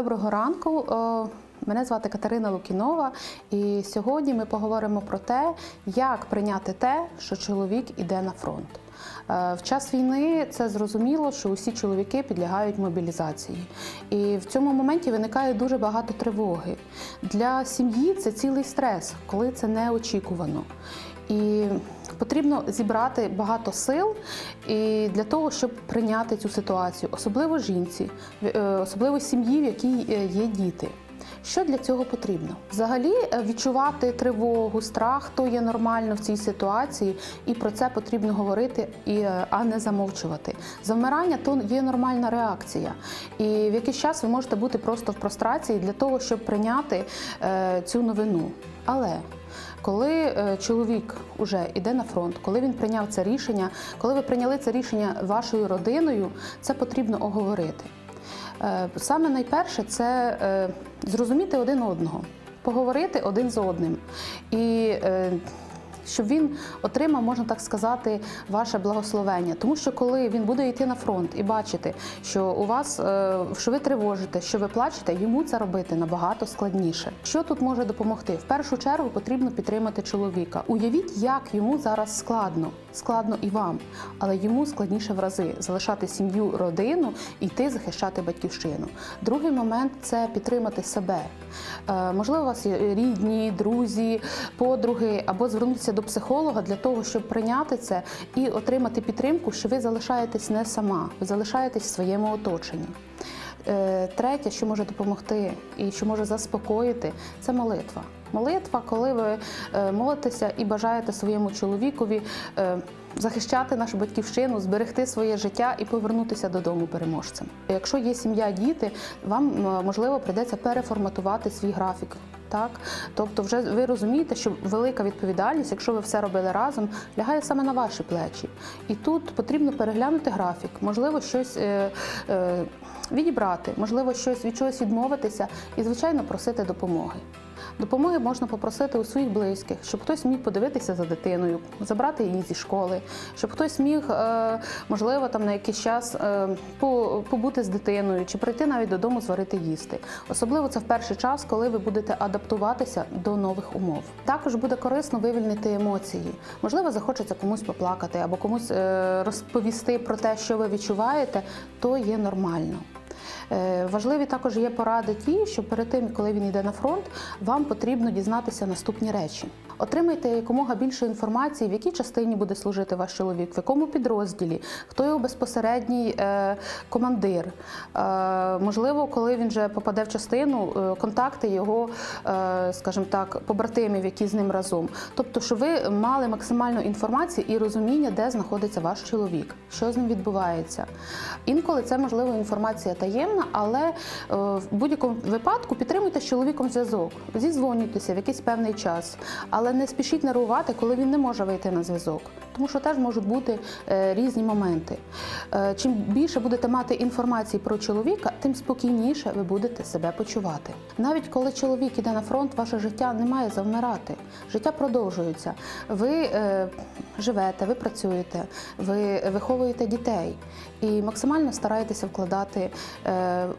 Доброго ранку. Е, Мене звати Катерина Лукінова, і сьогодні ми поговоримо про те, як прийняти те, що чоловік іде на фронт. Е, В час війни це зрозуміло, що усі чоловіки підлягають мобілізації, і в цьому моменті виникає дуже багато тривоги. Для сім'ї це цілий стрес, коли це неочікувано. І потрібно зібрати багато сил і для того, щоб прийняти цю ситуацію, особливо жінці, е, особливо сім'ї, в якій е, є діти. Що для цього потрібно? Взагалі е, відчувати тривогу, страх то є нормально в цій ситуації, і про це потрібно говорити, і, е, а не замовчувати. Завмирання то є нормальна реакція. І в якийсь час ви можете бути просто в прострації для того, щоб прийняти е, цю новину. Але коли чоловік уже йде на фронт, коли він прийняв це рішення, коли ви прийняли це рішення вашою родиною, це потрібно оговорити. Саме найперше це зрозуміти один одного, поговорити один з одним. І е, щоб він отримав, можна так сказати, ваше благословення. Тому що коли він буде йти на фронт і бачити, що у вас е, що ви тривожите, що ви плачете, йому це робити набагато складніше. Що тут може допомогти? В першу чергу потрібно підтримати чоловіка. Уявіть, як йому зараз складно, складно і вам, але йому складніше в рази залишати сім'ю, родину і йти захищати батьківщину. Другий момент це підтримати себе. Е, Можливо, у вас є рідні, друзі, подруги або звернутися до психолога для того, щоб прийняти це і отримати підтримку, що ви залишаєтесь не сама, ви залишаєтесь в своєму оточенні. Е, Третє, що може допомогти і що може заспокоїти, це молитва. Молитва, коли ви е, молитеся і бажаєте своєму чоловікові е, захищати нашу батьківщину, зберегти своє життя і повернутися додому переможцем. Якщо є сім'я, діти, вам можливо прийдеться переформатувати свій графік. Так, тобто, вже ви розумієте, що велика відповідальність, якщо ви все робили разом, лягає саме на ваші плечі. І тут потрібно переглянути графік, можливо, щось е, е, відібрати, можливо, щось від чогось відмовитися і, звичайно, просити допомоги. Допомоги можна попросити у своїх близьких, щоб хтось міг подивитися за дитиною, забрати її зі школи, щоб хтось міг, е, можливо, там на якийсь час е, по- побути з дитиною чи прийти навіть додому зварити їсти. Особливо це в перший час, коли ви будете адаптуватися до нових умов. Також буде корисно вивільнити емоції. Можливо, захочеться комусь поплакати або комусь е, розповісти про те, що ви відчуваєте, то є нормально. Е, Важливі також є поради ті, що перед тим, коли він йде на фронт, вам потрібно дізнатися наступні речі. Отримайте якомога більше інформації, в якій частині буде служити ваш чоловік, в якому підрозділі, хто його безпосередній е, командир. Е, можливо, коли він вже попаде в частину, контакти його, скажімо так, побратимів, які з ним разом. Тобто, щоб ви мали максимальну інформацію і розуміння, де знаходиться ваш чоловік, що з ним відбувається. Інколи це можливо інформація таємна, але е, в будь-якому випадку підтримуйте з чоловіком зв'язок, зізвонюйтеся в якийсь певний час, але не спішіть нервувати, коли він не може вийти на зв'язок, тому що теж можуть бути е, різні моменти. Е, Чим більше будете мати інформації про чоловіка, тим спокійніше ви будете себе почувати. Навіть коли чоловік іде на фронт, ваше життя не має завмирати. Життя продовжується. Ви е, живете, ви працюєте, ви виховуєте дітей і максимально стараєтеся вкладати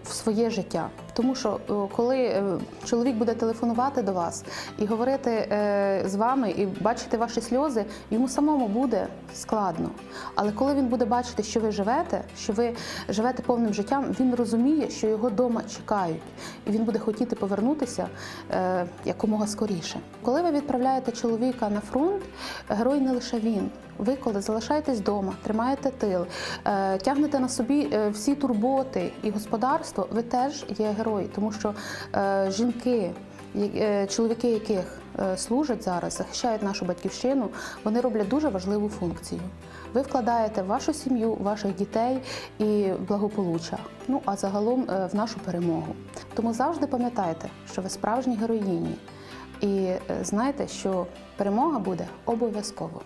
в своє життя. Тому що е, коли е, чоловік буде телефонувати до вас і говорити е, з вами, і бачити ваші сльози, йому самому буде складно. Але коли він буде бачити, що ви живете, що ви живете повним життям, він розуміє, що його вдома чекають, і він буде хотіти повернутися е, якомога скоріше. Коли ви відправляєте чоловіка на фронт, герой не лише він. Ви, коли залишаєтесь вдома, тримаєте тил, е, тягнете на собі е, всі турботи і господарство, ви теж є герой, тому що е, жінки, е, чоловіки, яких е, служать зараз, захищають нашу батьківщину, вони роблять дуже важливу функцію. Ви вкладаєте вашу сім'ю, ваших дітей і благополуччя. Ну а загалом е, в нашу перемогу. Тому завжди пам'ятайте, що ви справжні героїні, і е, знайте, що перемога буде обов'язково.